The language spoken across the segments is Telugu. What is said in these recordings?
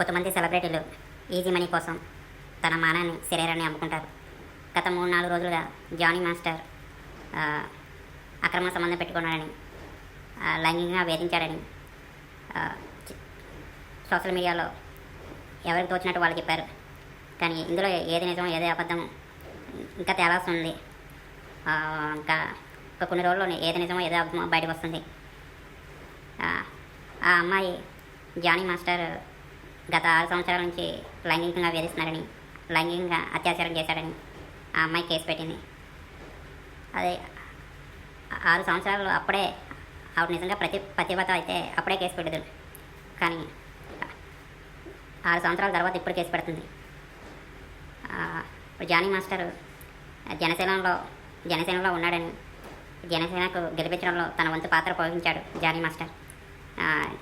కొంతమంది సెలబ్రిటీలు ఈజీ మనీ కోసం తన మానాన్ని శరీరాన్ని అమ్ముకుంటారు. గత మూడు నాలుగు రోజులుగా జానీ మాస్టర్ అక్రమ సంబంధం పెట్టుకున్నాడని లైంగికంగా వేధించాడని సోషల్ మీడియాలో ఎవరికి తోచినట్టు వాళ్ళు చెప్పారు. కానీ ఇందులో ఏది నిజం ఏది అబద్ధం ఇంకా తేలాల్సి ఉంది. ఇంకా ఒక కొన్ని రోజుల్లో ఏది నిజమో ఏది అబద్ధమో బయటకు వస్తుంది. ఆ, ఆ అమ్మాయి జానీ మాస్టర్ గత ఆరు సంవత్సరాల నుంచి లైంగికంగా వేధిస్తున్నాడని లైంగికంగా అత్యాచారం చేశాడని ఆ అమ్మాయి కేసు పెట్టింది. అదే ఆరు సంవత్సరాలు అప్పుడే ఆవిడ నిజంగా ప్రతి ప్రతిభత అయితే అప్పుడే కేసు పెట్టదు. కానీ ఆరు సంవత్సరాల తర్వాత ఇప్పుడు కేసు పెడుతుంది. జానీ మాస్టర్ జనసేనలో జనసేనలో ఉన్నాడని జనసేనకు గెలిపించడంలో తన వంతు పాత్ర పోషించాడు జానీ మాస్టర్.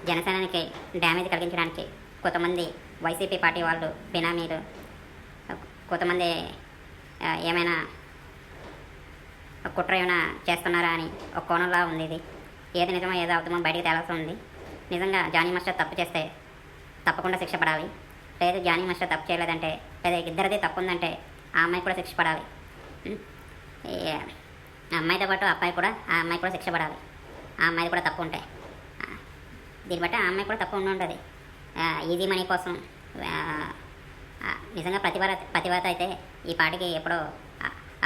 జనసేనకి డ్యామేజ్ కలిగించడానికి కొంతమంది వైసీపీ పార్టీ వాళ్ళు బినామీలు కొంతమంది ఏమైనా కుట్ర ఏమైనా చేస్తున్నారా అని ఒక కోణంలా ఉంది ఇది. ఏది నిజమో ఏదో అర్థమో బయటికి తేలాల్సి ఉంది. నిజంగా జానీ మాస్టర్ తప్పు చేస్తే తప్పకుండా శిక్ష పడాలి. లేదు జానీ మాస్టర్ తప్పు చేయలేదంటే లేదా ఇద్దరిది తప్పు ఉందంటే ఆ అమ్మాయి కూడా శిక్ష పడాలి. ఆ అమ్మాయితో పాటు ఆ అబ్బాయి కూడా ఆ అమ్మాయి కూడా శిక్ష పడాలి. ఆ అమ్మాయిది కూడా తప్పు ఉంటాయి దీన్ని బట్టి ఆ అమ్మాయి కూడా తప్పు ఉండి ఉంటుంది. ఈజీ మనీ కోసం నిజంగా ప్రతిభ ప్రతిభత అయితే ఈ పాటికి ఎప్పుడో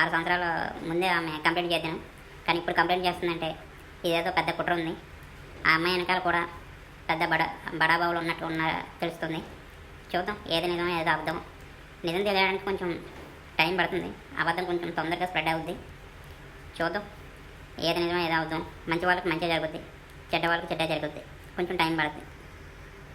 ఆరు సంవత్సరాల ముందే ఆమె కంప్లైంట్ చేద్దాను కానీ ఇప్పుడు కంప్లైంట్ చేస్తుందంటే ఇదేదో పెద్ద కుట్ర ఉంది. ఆ అమ్మాయి వెనకాల కూడా పెద్ద బడ బడాబావులు ఉన్నట్టు ఉన్న తెలుస్తుంది. చూద్దాం ఏది నిజమో ఏదో అబద్ధం నిజం తెలియడానికి కొంచెం టైం పడుతుంది. అబద్ధం కొంచెం తొందరగా స్ప్రెడ్ అవుద్ది. చూద్దాం ఏది నిజమో ఏదో అబద్ధం మంచి వాళ్ళకి మంచిగా జరుగుద్ది. చెడ్డ వాళ్ళకి చెడ్డ జరుగుద్ది. కొంచెం టైం పడుతుంది